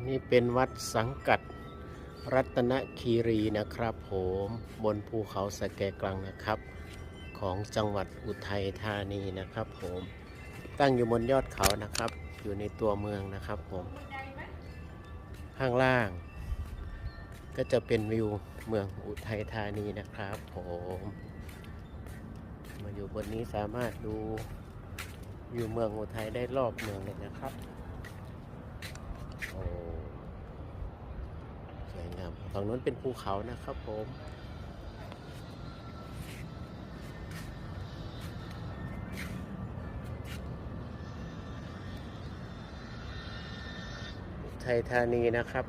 นนี้เป็นวัดสังกัดรัตนคีรีนะครับผมบนภูเขาสะแกกลังนะครับ ของจังหวัดอุทัยธานีนะครับผมตั้งอยู่บนยอดเขานะครับ อยู่ในตัวเมืองนะครับผมข้างล่าง ก็จะเป็นวิวเมืองอุทัยธานีนะครับผมมาอยู่บนนี้สามารถดูวิวเมืองอุทัยได้รอบเมืองเลยนะครับโอ้ สวยงามฝั่งนู้นเป็นภูเขานะครับผมอุทัยธานีนะครับ